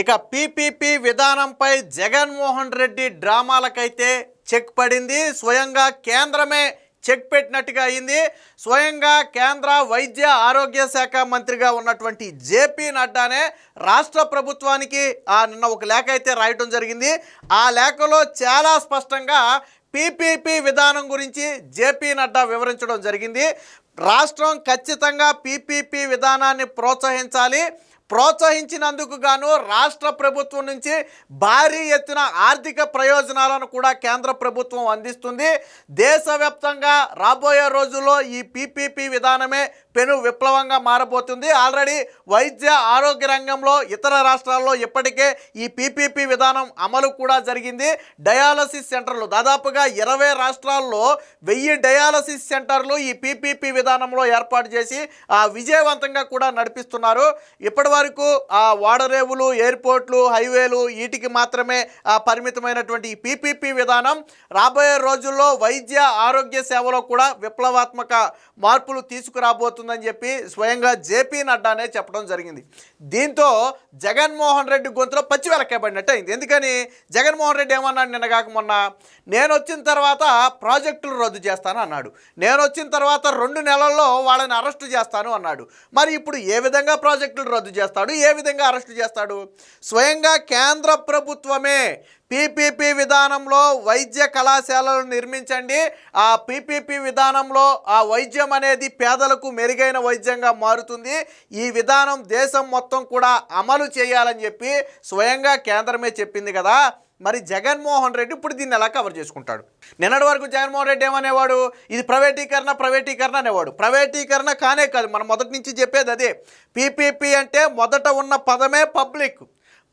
ఇక పీపీపీ విధానంపై జగన్మోహన్ రెడ్డి డ్రామాలకైతే చెక్ పడింది. స్వయంగా కేంద్రమే చెక్ పెట్టినట్టుగా అయింది. స్వయంగా కేంద్ర వైద్య ఆరోగ్య శాఖ మంత్రిగా ఉన్నటువంటి జేపీ నడ్డానే రాష్ట్ర ప్రభుత్వానికి ఆ నిన్న ఒక లేఖ అయితే రాయటం జరిగింది. ఆ లేఖలో చాలా స్పష్టంగా పీపీపీ విధానం గురించి జేపీ నడ్డా వివరించడం జరిగింది. రాష్ట్రం ఖచ్చితంగా పీపీపీ విధానాన్ని ప్రోత్సహించాలి. ప్రోత్సహించినందుకు గాను రాష్ట్ర ప్రభుత్వం నుంచి భారీ ఎత్తున ఆర్థిక ప్రయోజనాలను కూడా కేంద్ర ప్రభుత్వం అందిస్తుంది. దేశవ్యాప్తంగా రాబోయే రోజుల్లో ఈ పీపీపీ విధానమే పెను విప్లవంగా మారబోతుంది. ఆల్రెడీ వైద్య ఆరోగ్య రంగంలో ఇతర రాష్ట్రాల్లో ఇప్పటికే ఈ పీపీపీ విధానం అమలు కూడా జరిగింది. డయాలసిస్ సెంటర్లు దాదాపుగా ఇరవై రాష్ట్రాల్లో వెయ్యి డయాలసిస్ సెంటర్లు ఈ పీపీపీ విధానంలో ఏర్పాటు చేసి విజయవంతంగా కూడా నడిపిస్తున్నారు. ఇప్పటి వరకు వాడరేవులు ఓడరేవులు ఎయిర్పోర్ట్లు హైవేలు వీటికి మాత్రమే పరిమితమైనటువంటి ఈ పీపీపీ విధానం రాబోయే రోజుల్లో వైద్య ఆరోగ్య సేవలో కూడా విప్లవాత్మక మార్పులు అవుతుందని చెప్పి స్వయంగా జేపీ నడ్డానే చెప్పడం జరిగింది. దీంతో జగన్మోహన్ రెడ్డి గొంతులో పచ్చి వెలకబడినట్టు అయింది. ఎందుకని? జగన్మోహన్ రెడ్డి ఏమన్నాడు నిన్న కాక మొన్న? నేను వచ్చిన తర్వాత ప్రాజెక్టులు రద్దు చేస్తాను అన్నాడు. నేను వచ్చిన తర్వాత రెండు నెలల్లో వాళ్ళని అరెస్టు చేస్తాను అన్నాడు. మరి ఇప్పుడు ఏ విధంగా ప్రాజెక్టులు రద్దు చేస్తాడు? ఏ విధంగా అరెస్టు చేస్తాడు? స్వయంగా కేంద్ర ప్రభుత్వమే పీపీపీ విధానంలో వైద్య కళాశాలలు నిర్మించండి. ఆ పీపీపీ విధానంలో ఆ వైద్యం అనేది పేదలకు మెరుగైన వైద్యంగా మారుతుంది. ఈ విధానం దేశం మొత్తం కూడా అమలు చేయాలని చెప్పి స్వయంగా కేంద్రమే చెప్పింది కదా. మరి జగన్మోహన్ రెడ్డి ఇప్పుడు దీన్ని ఎలా కవర్ చేసుకుంటాడు? నిన్నటి వరకు జగన్మోహన్ రెడ్డి ఏమనేవాడు? ఇది ప్రైవేటీకరణ ప్రైవేటీకరణ అనేవాడు. ప్రైవేటీకరణ కానే కాదు. మనం మొదటి నుంచి చెప్పేది అదే. పీపీపీ అంటే మొదట ఉన్న పదమే public.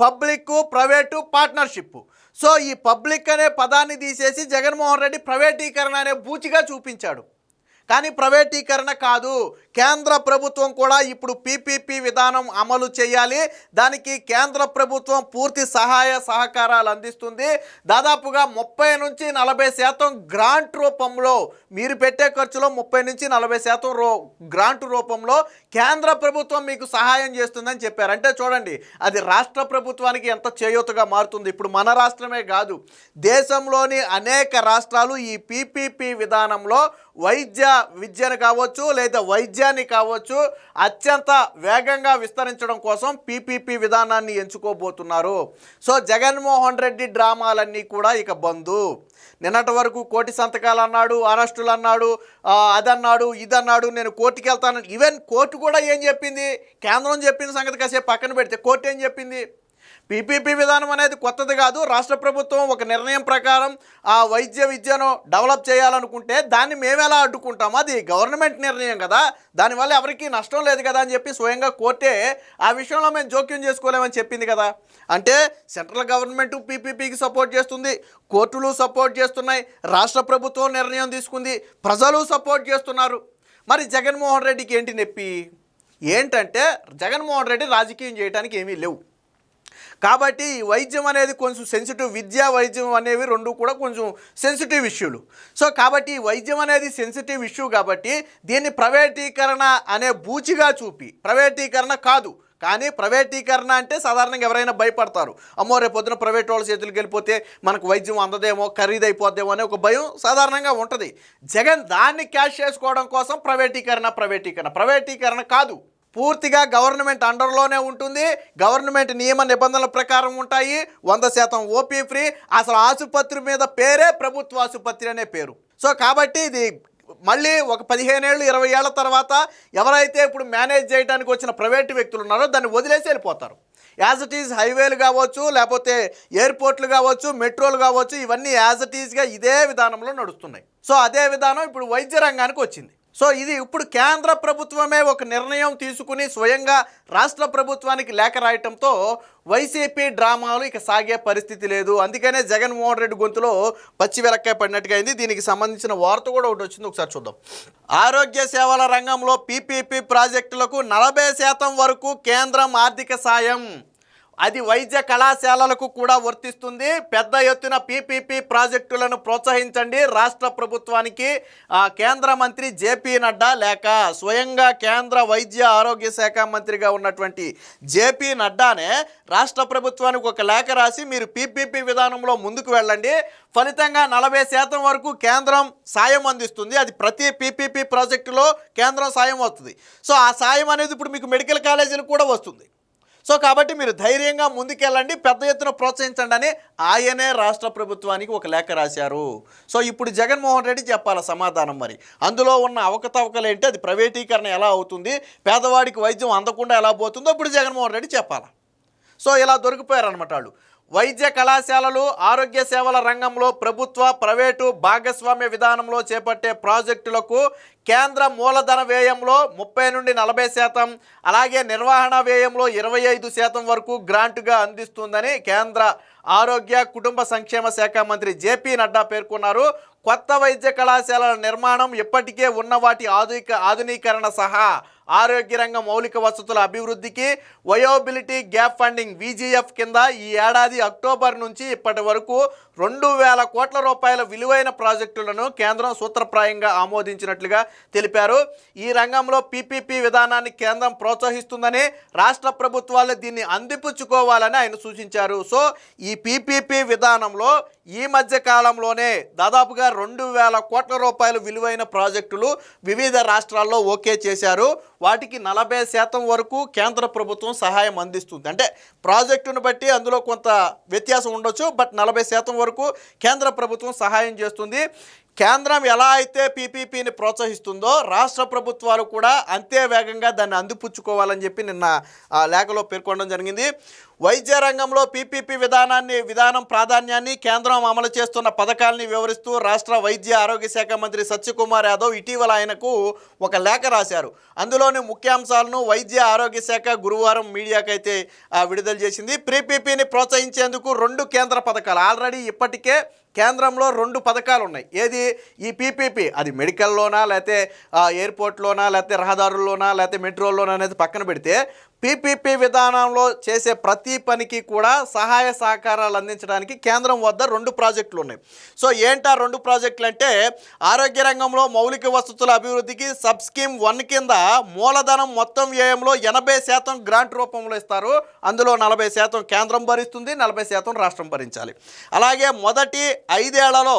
Public private partnership so ఈ పబ్లిక్ అనే పదాన్ని తీసేసి జగన్మోహన్ రెడ్డి ప్రైవేటీకరణ అనే బూచిగా చూపించాడు. కానీ ప్రైవేటీకరణ కాదు. కేంద్ర ప్రభుత్వం కూడా ఇప్పుడు పీపీపీ విధానం అమలు చేయాలి. దానికి కేంద్ర ప్రభుత్వం పూర్తి సహాయ సహకారాలు అందిస్తుంది. దాదాపుగా ముప్పై నుంచి నలభై శాతం గ్రాంట్ రూపంలో మీరు పెట్టే ఖర్చులో ముప్పై నుంచి నలభై శాతం రూ గ్రాంట్ రూపంలో కేంద్ర ప్రభుత్వం మీకు సహాయం చేస్తుందని చెప్పారు. అంటే చూడండి అది రాష్ట్ర ప్రభుత్వానికి ఎంత చేయూతగా మారుతుంది. ఇప్పుడు మన రాష్ట్రమే కాదు దేశంలోని అనేక రాష్ట్రాలు ఈ పీపీపీ విధానంలో వైద్య విద్యను కావచ్చు లేదా వైద్య వైద్యాన్ని కావచ్చు అత్యంత వేగంగా విస్తరించడం కోసం పీపీపీ విధానాన్ని ఎంచుకోబోతున్నారు. సో జగన్మోహన్ రెడ్డి డ్రామాలన్నీ కూడా ఇక బంధు నిన్నటి వరకు కోటి సంతకాలు అన్నాడు అరెస్టులు అన్నాడు అదన్నాడు ఇదన్నాడు నేను కోర్టుకి వెళ్తాను ఈవెన్ కోర్టు కూడా ఏం చెప్పింది? కేంద్రం చెప్పిన సంగతి కాసేపు పక్కన పెడితే కోర్టు ఏం చెప్పింది? పీపీపీ విధానం అనేది కొత్తది కాదు. రాష్ట్ర ప్రభుత్వం ఒక నిర్ణయం ప్రకారం ఆ వైద్య విద్యను డెవలప్ చేయాలనుకుంటే దాన్ని మేము ఎలా అడ్డుకుంటాం అది గవర్నమెంట్ నిర్ణయం కదా. దానివల్ల ఎవరికీ నష్టం లేదు కదా అని చెప్పి స్వయంగా కోర్టే ఆ విషయంలో మేము జోక్యం చేసుకోలేమని చెప్పింది కదా. అంటే సెంట్రల్ గవర్నమెంట్ పీపీపీకి సపోర్ట్ చేస్తుంది కోర్టులు సపోర్ట్ చేస్తున్నాయి రాష్ట్ర ప్రభుత్వం నిర్ణయం తీసుకుంది ప్రజలు సపోర్ట్ చేస్తున్నారు. మరి జగన్మోహన్ రెడ్డికి ఏంటి నొప్పి? ఏంటంటే జగన్మోహన్ రెడ్డి రాజకీయం చేయడానికి ఏమీ లేవు. కాబట్టి ఈ వైద్యం అనేది కొంచెం సెన్సిటివ్ విద్యా వైద్యం అనేవి రెండు కూడా కొంచెం సెన్సిటివ్ ఇష్యూలు సో కాబట్టి ఈ వైద్యం అనేది సెన్సిటివ్ ఇష్యూ కాబట్టి దీన్ని ప్రైవేటీకరణ అనే బూచిగా చూపి ప్రైవేటీకరణ కాదు కానీ ప్రైవేటీకరణ అంటే సాధారణంగా ఎవరైనా భయపడతారు. అమ్మో రేపు పొద్దున ప్రైవేట్ వాళ్ళ చేతులకు వెళ్ళిపోతే మనకు వైద్యం అందదేమో ఖరీదైపోద్దేమో అనే ఒక భయం సాధారణంగా ఉంటుంది. జగన్ దాన్ని క్యాష్ చేసుకోవడం కోసం ప్రైవేటీకరణ ప్రైవేటీకరణ ప్రైవేటీకరణ కాదు. పూర్తిగా గవర్నమెంట్ అండర్లోనే ఉంటుంది. గవర్నమెంట్ నియమ నిబంధనల ప్రకారం ఉంటాయి. వంద శాతం ఓపీ ఫ్రీ. అసలు ఆసుపత్రి మీద పేరే ప్రభుత్వ ఆసుపత్రి అనే పేరు. సో కాబట్టి ఇది మళ్ళీ ఒక పదిహేనేళ్ళు ఇరవై ఏళ్ళ తర్వాత ఎవరైతే ఇప్పుడు మేనేజ్ చేయడానికి వచ్చిన ప్రైవేటు వ్యక్తులు ఉన్నారో దాన్ని వదిలేసి వెళ్ళిపోతారు. యాజ్ ఇట్ ఈజ్ హైవేలు కావచ్చు లేకపోతే ఎయిర్పోర్ట్లు కావచ్చు మెట్రోలు కావచ్చు ఇవన్నీ యాజ్ ఇట్ ఈజ్గా ఇదే విధానంలో నడుస్తున్నాయి. సో అదే విధానం ఇప్పుడు వైద్య రంగానికి వచ్చింది. సో ఇది ఇప్పుడు కేంద్ర ప్రభుత్వమే ఒక నిర్ణయం తీసుకుని స్వయంగా రాష్ట్ర ప్రభుత్వానికి లేఖ రాయటంతో వైసీపీ డ్రామాలు ఇక సాగే పరిస్థితి లేదు. అందుకనే జగన్మోహన్ రెడ్డి గొంతులో పచ్చి వెలక్కాయ పడినట్టుగా అయింది. దీనికి సంబంధించిన వార్త కూడా ఒకటి వచ్చింది. ఒకసారి చూద్దాం. ఆరోగ్య సేవల రంగంలో పీపీపీ ప్రాజెక్టులకు నలభై శాతం వరకు కేంద్రం ఆర్థిక సాయం. అది వైద్య కళాశాలలకు కూడా వర్తిస్తుంది. పెద్ద ఎత్తున పీపీపీ ప్రాజెక్టులను ప్రోత్సహించండి. రాష్ట్ర ప్రభుత్వానికి కేంద్ర మంత్రి జేపీ నడ్డా లేక స్వయంగా కేంద్ర వైద్య ఆరోగ్య శాఖ మంత్రిగా ఉన్నటువంటి జేపీ నడ్డానే రాష్ట్ర ప్రభుత్వానికి ఒక లేఖ రాసి మీరు పీపీపీ విధానంలో ముందుకు వెళ్ళండి. ఫలితంగా నలభై శాతం వరకు కేంద్రం సాయం అందిస్తుంది. అది ప్రతి పీపీపీ ప్రాజెక్టులో కేంద్రం సాయం వస్తుంది సో ఆ సాయం అనేది ఇప్పుడు మీకు మెడికల్ కాలేజీలకు కూడా వస్తుంది. సో కాబట్టి మీరు ధైర్యంగా ముందుకెళ్ళండి పెద్ద ఎత్తున ప్రోత్సహించండి అని ఆయనే రాష్ట్ర ప్రభుత్వానికి ఒక లేఖ రాశారు. సో ఇప్పుడు జగన్మోహన్ రెడ్డి చెప్పాలి సమాధానం మరి. అందులో ఉన్న అవకతవకలు ఏంటి? అది ప్రైవేటీకరణ ఎలా అవుతుంది? పేదవాడికి వైద్యం అందకుండా ఎలా పోతుందో ఇప్పుడు జగన్మోహన్ రెడ్డి చెప్పాలి. సో ఇలా దొరికిపోయారనమాట వాళ్ళు. వైద్య కళాశాలలు ఆరోగ్య సేవల రంగంలో ప్రభుత్వ ప్రైవేటు భాగస్వామ్య విధానంలో చేపట్టే ప్రాజెక్టులకు కేంద్ర మూలధన వ్యయంలో ముప్పై నుండి నలభై శాతం అలాగే నిర్వహణ వ్యయంలో ఇరవై ఐదు శాతం వరకు గ్రాంటుగా అందిస్తుందని కేంద్ర ఆరోగ్య కుటుంబ సంక్షేమ శాఖ మంత్రి జేపీ నడ్డా పేర్కొన్నారు. కొత్త వైద్య కళాశాలల నిర్మాణం ఇప్పటికే ఉన్న వాటి ఆధునిక ఆధునీకరణ సహా ఆరోగ్య రంగ మౌలిక వసతుల అభివృద్ధికి వయోబిలిటీ గ్యాప్ ఫండింగ్ విజిఎఫ్ కింద ఈ ఏడాది అక్టోబర్ నుంచి ఇప్పటి వరకు రెండు వేల కోట్ల రూపాయల విలువైన ప్రాజెక్టులను కేంద్రం సూత్రప్రాయంగా ఆమోదించినట్లుగా తెలిపారు. ఈ రంగంలో పీపీపీ విధానాన్ని కేంద్రం ప్రోత్సహిస్తుందని రాష్ట్ర ప్రభుత్వాలు దీన్ని అందిపుచ్చుకోవాలని ఆయన సూచించారు. సో ఈ పీపీపీ విధానంలో ఈ మధ్య కాలంలోనే దాదాపుగా రెండు వేల కోట్ల రూపాయల విలువైన ప్రాజెక్టులు వివిధ రాష్ట్రాల్లో ఓకే చేశారు. వాటికి నలభై శాతం వరకు కేంద్ర ప్రభుత్వం సహాయం అందిస్తుంది. అంటే ప్రాజెక్టును బట్టి అందులో కొంత వ్యత్యాసం ఉండొచ్చు బట్ నలభై శాతం వరకు కేంద్ర ప్రభుత్వం సహాయం చేస్తుంది. కేంద్రం ఎలా అయితే పీపీపీని ప్రోత్సహిస్తుందో రాష్ట్ర ప్రభుత్వాలు కూడా అంతే వేగంగా దాన్ని అందిపుచ్చుకోవాలని చెప్పి నిన్న ఆ లేఖలో పేర్కొనడం జరిగింది. వైద్య రంగంలో పీపీపీ విధానాన్ని విధానం ప్రాధాన్యాన్ని కేంద్రం అమలు చేస్తున్న పథకాలని వివరిస్తూ రాష్ట్ర వైద్య ఆరోగ్య శాఖ మంత్రి సత్యకుమార్ యాదవ్ ఇటీవల ఆయనకు ఒక లేఖ రాశారు. అందులోని ముఖ్యాంశాలను వైద్య ఆరోగ్య శాఖ గురువారం మీడియాకైతే విడుదల చేసింది. పీపీపీని ప్రోత్సహించేందుకు రెండు కేంద్ర పథకాలు. ఆల్రెడీ ఇప్పటికే కేంద్రంలో రెండు పథకాలు ఉన్నాయి ఏది? ఈ పీపీపీ అది మెడికల్లోనా లేకపోతే ఎయిర్పోర్ట్లోనా లేకపోతే రహదారుల్లోనా లేకపోతే మెట్రోల్లోనా అనేది పక్కన పెడితే పీపీపీ విధానంలో చేసే ప్రతి పనికి కూడా సహాయ సహకారాలు అందించడానికి కేంద్రం వద్ద రెండు ప్రాజెక్టులు ఉన్నాయి. సో ఏంటా రెండు ప్రాజెక్టులు అంటే ఆరోగ్య రంగంలో మౌలిక వసతుల అభివృద్ధికి సబ్ స్కీమ్ వన్ కింద మూలధనం మొత్తం వ్యయంలో ఎనభై శాతం గ్రాంట్ రూపంలో ఇస్తారు. అందులో నలభై శాతం కేంద్రం భరిస్తుంది నలభై శాతం రాష్ట్రం భరించాలి. అలాగే మొదటి ఐదేళ్ళలో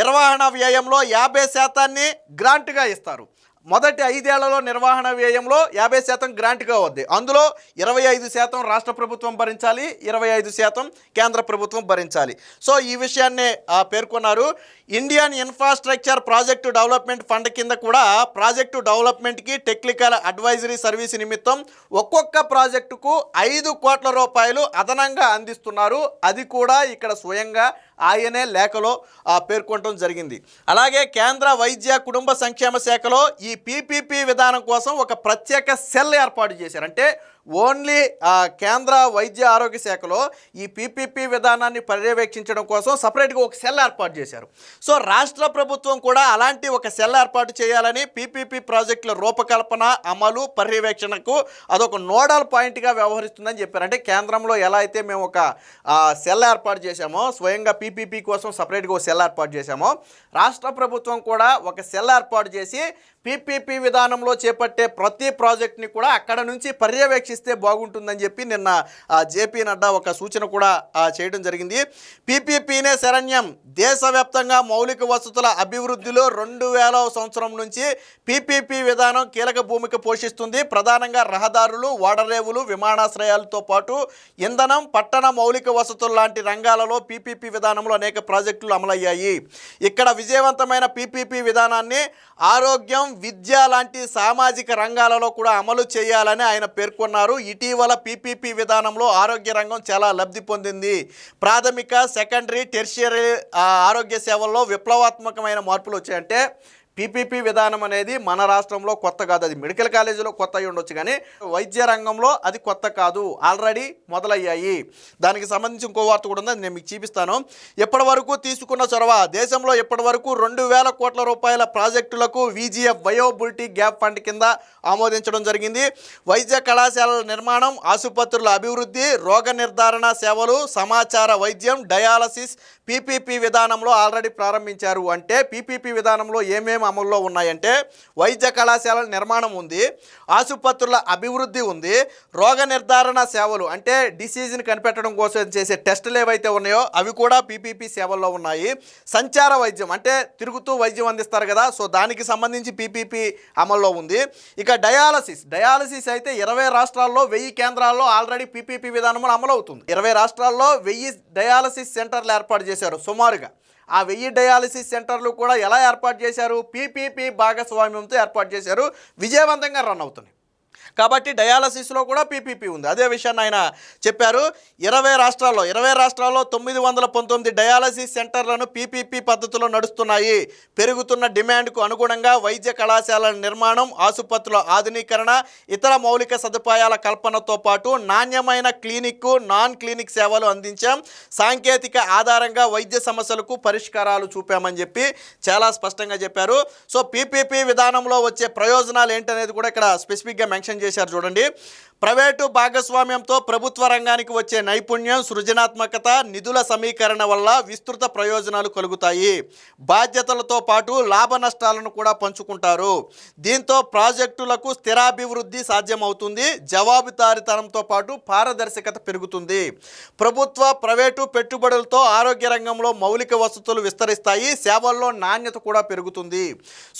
నిర్వహణ వ్యయంలో యాభై శాతాన్ని గ్రాంట్గా ఇస్తారు. మొదటి ఐదేళ్ళలో నిర్వహణ వ్యయంలో యాభై శాతం గ్రాంట్గా వద్ది అందులో ఇరవై ఐదు శాతం రాష్ట్ర ప్రభుత్వం భరించాలి ఇరవై ఐదు శాతం కేంద్ర ప్రభుత్వం భరించాలి. సో ఈ విషయాన్నే పేర్కొన్నారు. Indian infrastructure project development fund కింద కూడా ప్రాజెక్టు డెవలప్మెంట్కి టెక్నికల్ అడ్వైజరీ సర్వీస్ నిమిత్తం ఒక్కొక్క ప్రాజెక్టుకు ఐదు కోట్ల రూపాయలు అదనంగా అందిస్తున్నారు. అది కూడా ఇక్కడ స్వయంగా ఆయనే లేఖలో ఆ, పేర్కొనడం జరిగింది. అలాగే కేంద్ర వైద్య కుటుంబ సంక్షేమ శాఖలో ఈ పీపీపీ విధానం కోసం ఒక ప్రత్యేక సెల్ ఏర్పాటు చేశారు. అంటే ఓన్లీ కేంద్ర వైద్య ఆరోగ్య శాఖలో ఈ పీపీపీ విధానాన్ని పర్యవేక్షించడం కోసం సపరేట్గా ఒక సెల్ ఏర్పాటు చేశారు. సో రాష్ట్ర ప్రభుత్వం కూడా అలాంటి ఒక సెల్ ఏర్పాటు చేయాలని పీపీపీ ప్రాజెక్టుల రూపకల్పన అమలు పర్యవేక్షణకు అదొక నోడల్ పాయింట్గా వ్యవహరిస్తుందని చెప్పారు. అంటే కేంద్రంలో ఎలా అయితే మేము ఒక సెల్ ఏర్పాటు చేశామో స్వయంగా పీపీపీ కోసం సపరేట్గా ఒక సెల్ ఏర్పాటు చేశామో రాష్ట్ర ప్రభుత్వం కూడా ఒక సెల్ ఏర్పాటు చేసి పీపీపీ విధానంలో చేపట్టే ప్రతి ప్రాజెక్ట్ని కూడా అక్కడ నుంచి పర్యవేక్షిస్తే బాగుంటుందని చెప్పి నిన్న జేపీ నడ్డా ఒక సూచన కూడా చేయడం జరిగింది. పీపీపీనే శరణ్యం. దేశవ్యాప్తంగా మౌలిక వసతుల అభివృద్ధిలో రెండు వేల సంవత్సరం నుంచి పీపీపీ విధానం కీలక భూమిక పోషిస్తుంది. ప్రధానంగా రహదారులు ఓడరేవులు విమానాశ్రయాలతో పాటు ఇంధనం పట్టణ మౌలిక వసతులు లాంటి రంగాలలో పీపీపీ విధానంలో అనేక ప్రాజెక్టులు అమలయ్యాయి. ఇక్కడ విజయవంతమైన పీపీపీ విధానాన్ని ఆరోగ్యం విద్య లాంటి సామాజిక రంగాలలో కూడా అమలు చేయాలని ఆయన పేర్కొన్నారు. ఇటీవల పీపీపీ విధానంలో ఆరోగ్య రంగం చాలా లబ్ధి పొందింది. ప్రాథమిక సెకండరీ టెర్షియరీ ఆరోగ్య సేవల్లో విప్లవాత్మకమైన మార్పులు వచ్చాయంటే పీపీపీ విధానం అనేది మన రాష్ట్రంలో కొత్త కాదు. అది మెడికల్ కాలేజీలో కొత్త అయి ఉండొచ్చు కానీ వైద్య రంగంలో అది కొత్త కాదు. ఆల్రెడీ మొదలయ్యాయి. దానికి సంబంధించి ఇంకో వార్త కూడా ఉంది. నేను మీకు చూపిస్తాను. ఇప్పటి వరకు తీసుకున్న చొరవ? దేశంలో ఇప్పటి వరకు రెండు వేల కోట్ల రూపాయల ప్రాజెక్టులకు వీజీఎఫ్ వయోబులిటీ గ్యాప్ ఫండ్ కింద ఆమోదించడం జరిగింది. వైద్య కళాశాలల నిర్మాణం ఆసుపత్రుల అభివృద్ధి రోగ నిర్ధారణ సేవలు సమాచార వైద్యం డయాలసిస్ పీపీపీ విధానంలో ఆల్రెడీ ప్రారంభించారు. అంటే పీపీపీ విధానంలో ఏమేమి అమల్లో ఉన్నాయంటే వైద్య కళాశాలల నిర్మాణం ఉంది ఆసుపత్రుల అభివృద్ధి ఉంది రోగ నిర్ధారణ సేవలు అంటే డిసీజ్ని కనిపెట్టడం కోసం చేసే టెస్టులు ఏవైతే ఉన్నాయో అవి కూడా పీపీపీ సేవల్లో ఉన్నాయి. సంచార వైద్యం అంటే తిరుగుతూ వైద్యం అందిస్తారు కదా సో దానికి సంబంధించి పీపీపీ అమల్లో ఉంది. ఇక డయాలసిస్ డయాలసిస్ అయితే ఇరవై రాష్ట్రాల్లో వెయ్యి కేంద్రాల్లో ఆల్రెడీ పీపీపీ విధానంలో అమలవుతుంది. ఇరవై రాష్ట్రాల్లో వెయ్యి డయాలసిస్ సెంటర్లు ఏర్పాటు చేశారు సుమారుగా. ఆ వెయ్యి డయాలసిస్ సెంటర్లు కూడా ఎలా ఏర్పాటు చేశారు? పీపీపీ భాగస్వామ్యంతో ఏర్పాటు చేశారు. విజయవంతంగా రన్ అవుతున్నాయి. కాబట్టి డయాలసిస్లో కూడా పీపీపీ ఉంది. అదే విషయాన్ని ఆయన చెప్పారు. ఇరవై రాష్ట్రాల్లో ఇరవై రాష్ట్రాల్లో తొమ్మిది వందల పంతొమ్మిది డయాలసిస్ సెంటర్లను పీపీపీ పద్ధతిలో నడుస్తున్నాయి. పెరుగుతున్న డిమాండ్కు అనుగుణంగా వైద్య కళాశాలల నిర్మాణం ఆసుపత్రుల ఆధునీకరణ ఇతర మౌలిక సదుపాయాల కల్పనతో పాటు నాణ్యమైన క్లినిక్ నాన్ క్లినిక్ సేవలు అందించాం. సాంకేతిక ఆధారంగా వైద్య సమస్యలకు పరిష్కారాలు చూపామని చెప్పి చాలా స్పష్టంగా చెప్పారు. సో పీపీపీ విధానంలో వచ్చే ప్రయోజనాలు ఏంటనేది కూడా ఇక్కడ స్పెసిఫిక్గా మెన్షన్ చేశారు. చూడండి. ప్రైవేటు భాగస్వామ్యంతో ప్రభుత్వ రంగానికి వచ్చే నైపుణ్యం సృజనాత్మకత నిధుల సమీకరణ వల్ల విస్తృత ప్రయోజనాలు కలుగుతాయి. బాధ్యతలతో పాటు లాభ నష్టాలను కూడా పంచుకుంటారు. దీంతో ప్రాజెక్టులకు స్థిరాభివృద్ధి సాధ్యమవుతుంది. జవాబుదారితనంతో పాటు పారదర్శకత పెరుగుతుంది. ప్రభుత్వ ప్రైవేటు పెట్టుబడులతో ఆరోగ్య రంగంలో మౌలిక వసతులు విస్తరిస్తాయి. సేవల్లో నాణ్యత కూడా పెరుగుతుంది.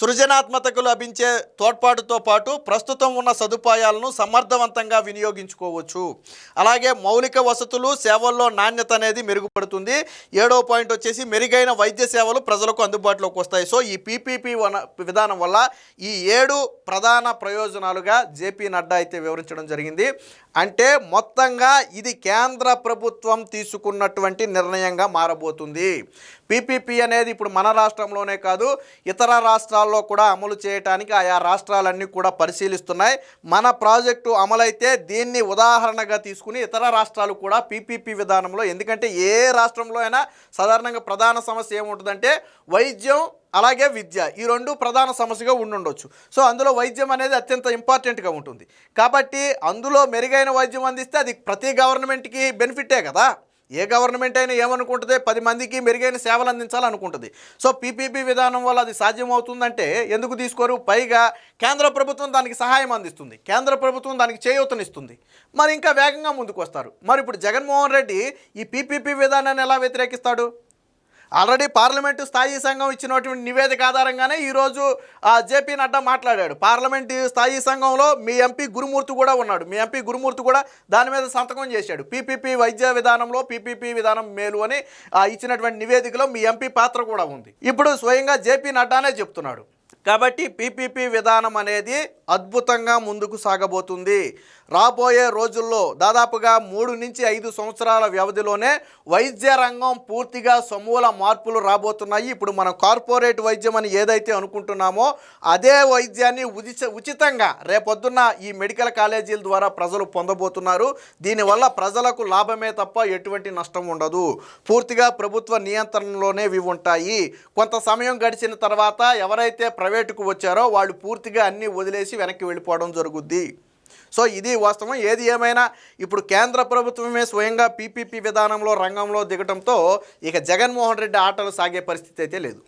సృజనాత్మకతకు లభించే తోడ్పాటుతో పాటు ప్రస్తుతం ఉన్న సదుపాయాలను సమర్థవంతంగా వినియోగించుకోవచ్చు. అలాగే మౌలిక వసతులు సేవల్లో నాణ్యత అనేది మెరుగుపడుతుంది. ఏడో పాయింట్ వచ్చేసి మెరుగైన వైద్య సేవలు ప్రజలకు అందుబాటులోకి వస్తాయి. సో ఈ పీపీపీ విధానం వల్ల ఈ ఏడు ప్రధాన ప్రయోజనాలుగా జేపీ నడ్డా అయితే వివరించడం జరిగింది. అంటే మొత్తంగా ఇది కేంద్ర ప్రభుత్వం తీసుకున్నటువంటి నిర్ణయంగా మారబోతుంది. పీపీపీ అనేది ఇప్పుడు మన రాష్ట్రంలోనే కాదు ఇతర రాష్ట్రాల్లో కూడా అమలు చేయడానికి ఆయా రాష్ట్రాలన్నీ కూడా పరిశీలిస్తున్నాయి. మన ప్రాజెక్టు అమలైతే దీన్ని ఉదాహరణగా తీసుకుని ఇతర రాష్ట్రాలు కూడా పీపీపీ విధానంలో ఎందుకంటే ఏ రాష్ట్రంలో అయినా సాధారణంగా ప్రధాన సమస్య ఏముంటుందంటే వైద్యం అలాగే విద్య ఈ రెండు ప్రధాన సమస్యగా ఉండుండొచ్చు. సో అందులో వైద్యం అనేది అత్యంత ఇంపార్టెంట్గా ఉంటుంది. కాబట్టి అందులో మెరుగైన వైద్యం అందిస్తే అది ప్రతి గవర్నమెంట్కి బెనిఫిటే కదా. ఏ గవర్నమెంట్ అయినా ఏమనుకుంటుంది? పది మందికి మెరుగైన సేవలు అందించాలనుకుంటుంది. సో పీపీపీ విధానం వల్ల అది సాధ్యమవుతుందంటే ఎందుకు తీసుకోరు? పైగా కేంద్ర ప్రభుత్వం దానికి సహాయం అందిస్తుంది. కేంద్ర ప్రభుత్వం దానికి చేయూతనిస్తుంది. మరి ఇంకా వేగంగా ముందుకు వస్తారు మరి ఇప్పుడు జగన్మోహన్ రెడ్డి ఈ పీపీపీ విధానాన్ని ఎలా వ్యతిరేకిస్తాడు? ఆల్రెడీ పార్లమెంటు స్థాయి సంఘం ఇచ్చినటువంటి నివేదిక ఆధారంగానే ఈరోజు ఆ, జేపీ నడ్డా మాట్లాడాడు. పార్లమెంటు స్థాయి సంఘంలో మీ ఎంపీ గురుమూర్తి కూడా ఉన్నాడు. మీ ఎంపీ గురుమూర్తి కూడా దాని మీద సంతకం చేశాడు. పీపీపీ వైద్య విధానంలో పీపీపీ విధానం మేలు అని ఇచ్చినటువంటి నివేదికలో మీ ఎంపీ పాత్ర కూడా ఉంది. ఇప్పుడు స్వయంగా జేపీ నడ్డానే చెప్తున్నాడు. కాబట్టి పీపీపీ విధానం అనేది అద్భుతంగా ముందుకు సాగబోతుంది. రాబోయే రోజుల్లో దాదాపుగా మూడు నుంచి ఐదు సంవత్సరాల వ్యవధిలోనే వైద్య రంగం పూర్తిగా సమూల మార్పులు రాబోతున్నాయి. ఇప్పుడు మనం కార్పొరేట్ వైద్యం అని ఏదైతే అనుకుంటున్నామో అదే వైద్యాన్ని ఉచిత ఉచితంగా రేపొద్దున్న ఈ మెడికల్ కాలేజీల ద్వారా ప్రజలు పొందబోతున్నారు. దీనివల్ల ప్రజలకు లాభమే తప్ప ఎటువంటి నష్టం ఉండదు. పూర్తిగా ప్రభుత్వ నియంత్రణలోనే ఇవి ఉంటాయి. కొంత సమయం గడిచిన తర్వాత ఎవరైతే ప్రైవేటుకు వచ్చారో వాళ్ళు పూర్తిగా అన్నీ వదిలేసి వెనక్కి వెళ్ళిపోవడం జరుగుద్ది. సో ఇది వాస్తవం. ఏది ఏమైనా ఇప్పుడు కేంద్ర ప్రభుత్వమే స్వయంగా పీపీపీ విధానంలో రంగంలో దిగటంతో ఇక జగన్మోహన్ రెడ్డి ఆటలు సాగే పరిస్థితి అయితే లేదు.